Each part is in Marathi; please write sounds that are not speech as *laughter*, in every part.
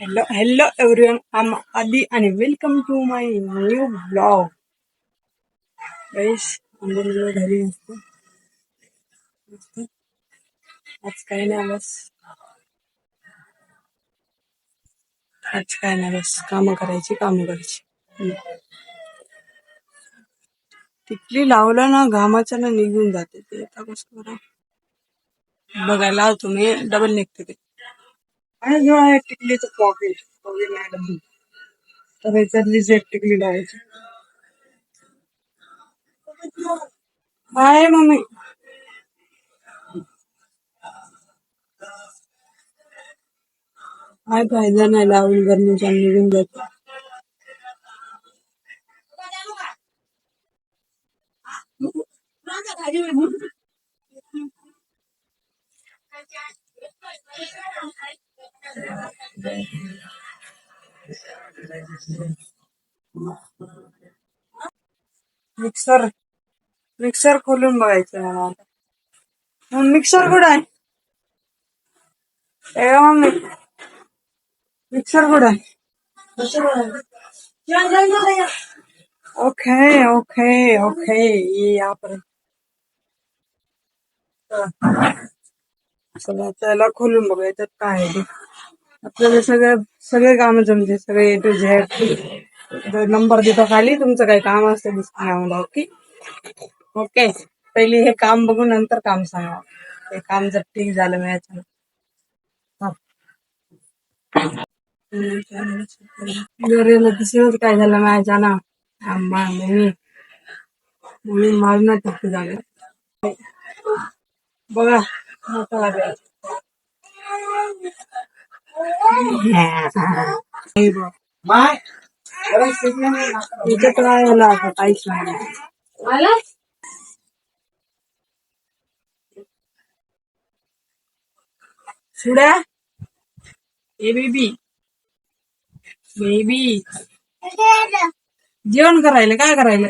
हॅलो हॅलो एव्हरीवन आम आदी आणि welcome to my new blog आंबोलीला घरी असतो आज काही नाही बस आज काय नाही बस कामं करायची कामं करायची तिथली टिकली लावलं ना घामाच्या ना निघून जाते ते आता कसं करा बघायला तुम्ही डबल निघते ते आणि जो आहे टिकलीचं पॉकेट वगैरे नाही डब्बी तर याच्यातली एक टिकली डायची हाय मम्मी. काय फायदा नाही लावून गरमीच्या निघून जातो. मिक्सर मिक्सर खोलून बघायचं मला आता मिक्सर कुठं आहे? ए मम्मी मिक्सर कुठं आहे? ओके ओके ओके ये चला त्याला खोलून बघायचं काय आहे आपल्याला सगळं सगळे काम जमते सगळे ए टू झेड नंबर देतो खाली तुमचं काही काम असतं ते सांगा ओके? ओके. पहिली हे काम बघून नंतर काम सांगा. ते काम जर ठीक झालं मिळायचं काय झालं माझ्या ना? आम्हा मम्मी. मम्मी मारणं तिथे झालं बघा मोठा इथे काय झालं आता काहीच नाही सुड्या ए बेबी बेबी जेवण करायला काय करायला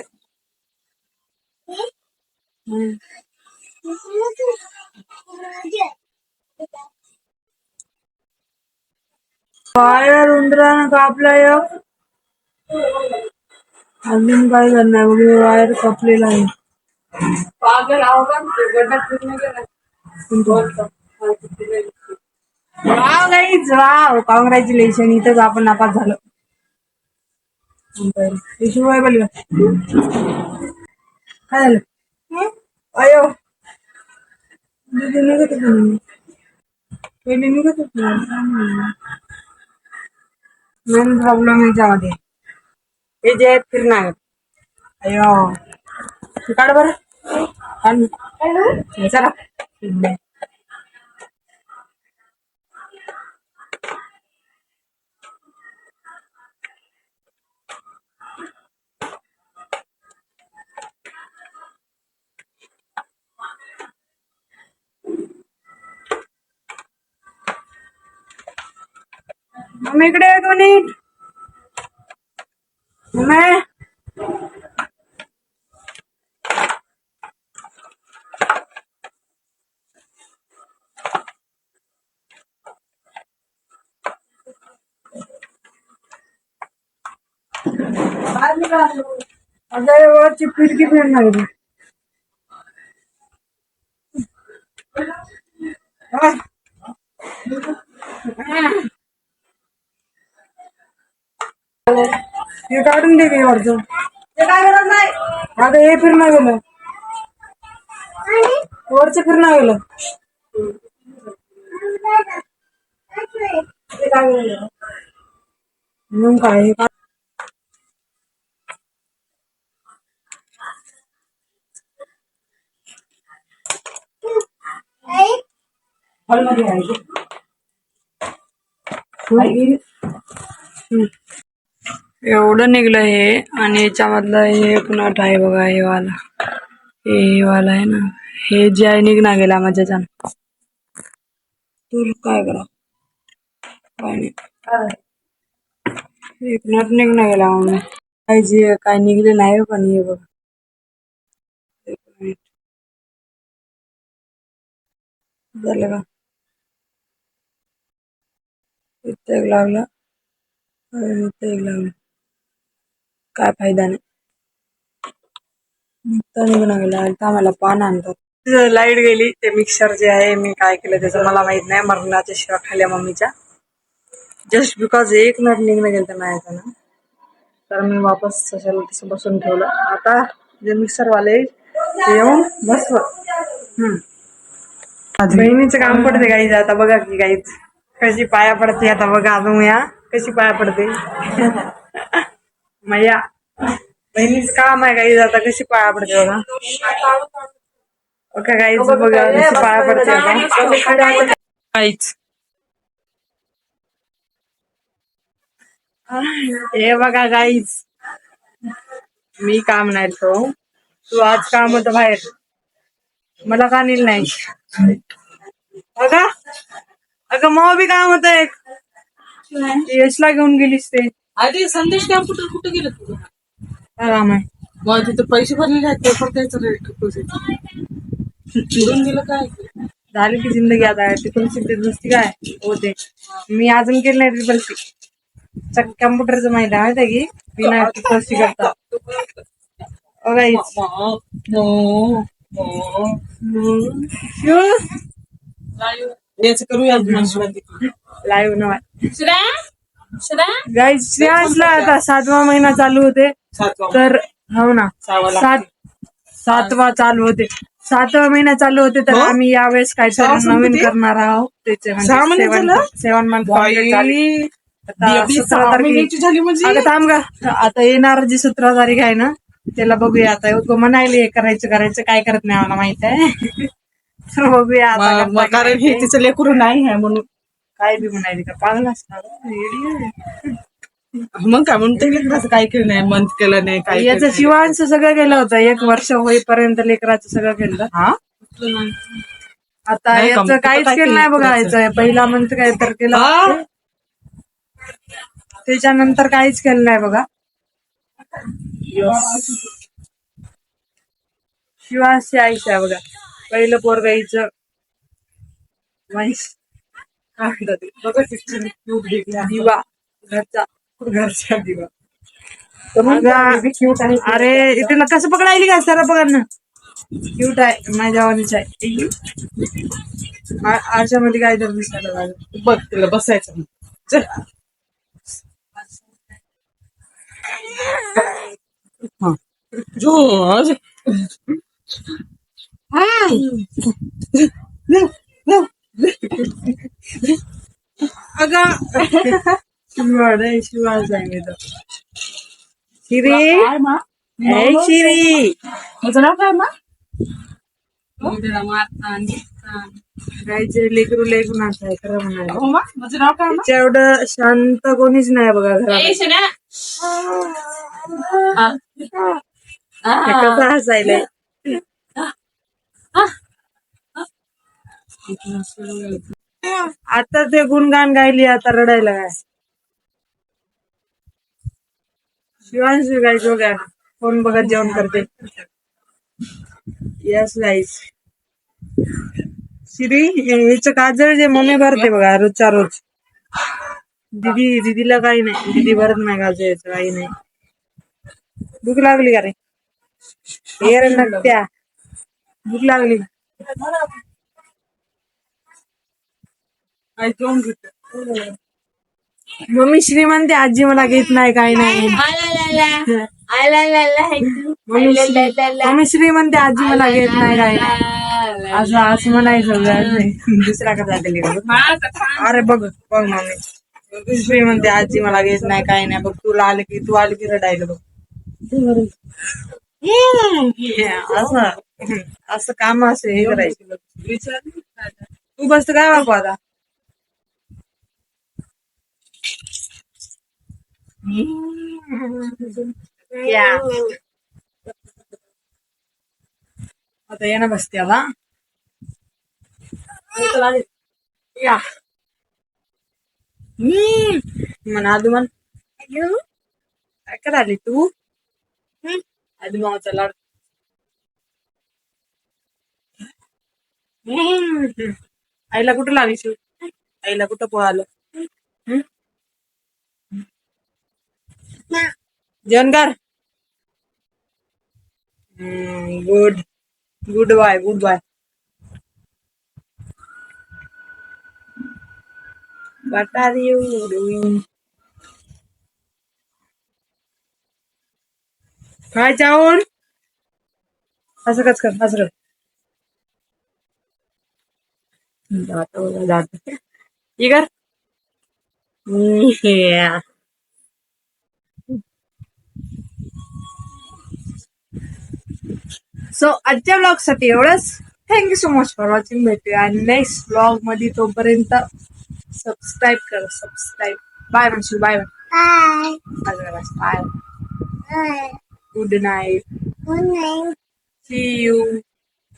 वायर उंदरानं कापलाय अजून काय करणार बघ वायर कापलेला आहे. वाव गाईज वाव कॉंग्रॅच्युलेशन इथंच आपण नापास झालो. शिवाय बोल काय झालं? अयो. निघत निघत. मेन प्रॉब्लेम याच्यामध्ये हे जे आहेत फिरणार अयो काढ बरं. काढ. चला. मम्मी इकडे ये कोणी मम्मी अगं हे वरची फिरकी फिरणार आहे. हा. हे काढून दे की वरचं अगं हे फिरणं गेलं वरचं फिरणं गेलं मग काय हे का- हॉलमध्ये आहे ते. हम्म. एवढं निघलं हे आणि याच्यामधलं हे पुन्हा आहे बघा हे वाला. हे हे वाला आहे ना. हे जे आहे निघना गेला माझ्या तू काय करा? काय एक नट निघणार गेला मग काय जे काय निघले नाही पण हे बघ. एक मिनिट. झालं का? इथे एक लागला. अरे ते लावलं. काय फायदा नाही. तर निघून आता आम्हाला पान आणतात. लाइट गेली ते मिक्सर जे आहे मी काय केलं त्याचं मला माहीत नाही मरणाच्या शिवा खाल्ल्या मम्मीच्या. जस्ट बिकॉज एक नट निघणं गेलं तर नाही ना. तर मी वापस तशाला तसं बसून ठेवलं. आता जे मिक्सरवाले ते येऊन बसव. बहिणीचं काम पडते गाईज आता बघा की गाईज कशी पाया पडते आता बघा अजून या. कशी पाया पडते. *laughs* मैया बहिणीचं काम आहे गाईज आता कशी पाया पडते बघा. ओके गाईज बघा कशी पाया पडते गाईज हे बघा गाईज मी काम नाही तो. तू आज काम होतं बाहेर. मला का नेल नाही? अगा अगं मग बी काम होत एक. यशला घेऊन गेलीस ते. आधी संदेश कॅम्प्युटर कुठे गेलं तुझं आहे? मग तिथे पैसे भरलेले आहेत पेपर द्यायचं रेट चिडून गेलं काय? झाली की जिंदगी आता ट्रिपल सी दुसरी काय होते? मी अजून केलं नाही ट्रिपल सी कम्प्युटरचं माहिती आहे माहिती आहे की मी नाही ट्रिपल सी करता गाईज याच करूया लाईव्ह गाईज श्रेयांशला आता सातवा महिना चालू होते. तर हो ना. सात सातवा चालू होते. सातवा महिना चालू होते तर आम्ही यावेळेस काहीतरी नवीन करणार आहोत. त्याचे म्हणजे? सेवन मंथ झाली सतरा तारखे म्हणजे? थांब का आता येणार जी सतरा तारीख आहे ना त्याला बघूया आता. म्हणायला हे करायचं करायचं काय करत नाही मला माहीत आहे. तर *laughs* बघूया आता कारण हे. तिचं लेकरू नाही आहे म्हणून काय बी म्हणायली का? पागल असणार आहे. मग काय म्हणून ते लेकराचं काय केलं नाही मंथ केलं नाही काय याचं शिवांचं सगळं केलं होतं एक वर्ष होईपर्यंत लेकराचं सगळं केलं हा? आता याचं काहीच केलं नाही बघा? याचं? पहिला मंथ काय तर केलं हा? त्याच्यानंतर काहीच केलं नाही बघा. शिवांशी आईचं आहे बघा. पहिलं पोरग हिचं. म्हैस काय म्हणतात? बघा आहे. दिवा. घरचा दिवा. अगं, अरे इथे ना कसं पकडायली का सर ना? क्यूट आहे माझ्या वाणीच आहे. आरशामध्ये काय तर दिसायला बघ तिला बसायचं चल. हा. जॉर्ज अगं. शिवाड आहे शिवाड सांगितलं. शिरी. ए शिरी. माझं नाव काय मा? गायचे लेकरू आहे खरं म्हणायला. हो मा? माझं नाव काय मा? तिच्या एवढं शांत कोणीच नाही बघा घरात. कसं हसायलंय? आता ते गुणगान गायली आता रडायला काय? शिवांशी गायचो काय फोन बघत जेवण करते? यस गाईस श्री हिचं काजळ जे मम्मी भरते बघा रोजच्या रोज. दीदी दीदीला काही नाही. दीदी भरत नाही काजळचं काही नाही. भूक लागली का रे? ये नक्त्या नकट्या भूक लागली. घेते मम्मी श्रीमंत आहे, आजी मला घेत नाही काही नाही. मम्मी श्री- मम्मी श्रीमंत आहे, आजी मला घेत नाही काही नाही. असं असं म्हणायचं बघ. दुसऱ्या कसा दिली अरे बघ बघ मम्मी. श्रीमंत आहे, आजी मला घेत नाही काही नाही. बघ तुला आलं की तू आलं की रडायला बघ. असं. असं काम असं हे करायचं. तू बस काय बापू आता? या आता ये ना बसते आता या हम्म. म्हण आदू म्हण काय करायली तू हम्म. आदू मामाचा लाड हम्म. आईला कुठं लागली शिव आईला कुठं पळालं हम्म? जेवण कर good good bye good bye What are you doing? काय जाऊन. असं कच कर असं कर. जातो जातो. इगर. Yeah. सो आजच्या ब्लॉग साठी एवढंच thank you so much for watching भेटूया आणि नेक्स्ट ब्लॉग मध्ये तोपर्यंत सबस्क्राईब कर सबस्क्राईब बाय म्हणशील bye Bye. Bye Bye. Good night Good night. See you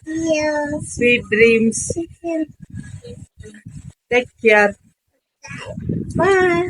See you. Sweet dreams See you. Take care bye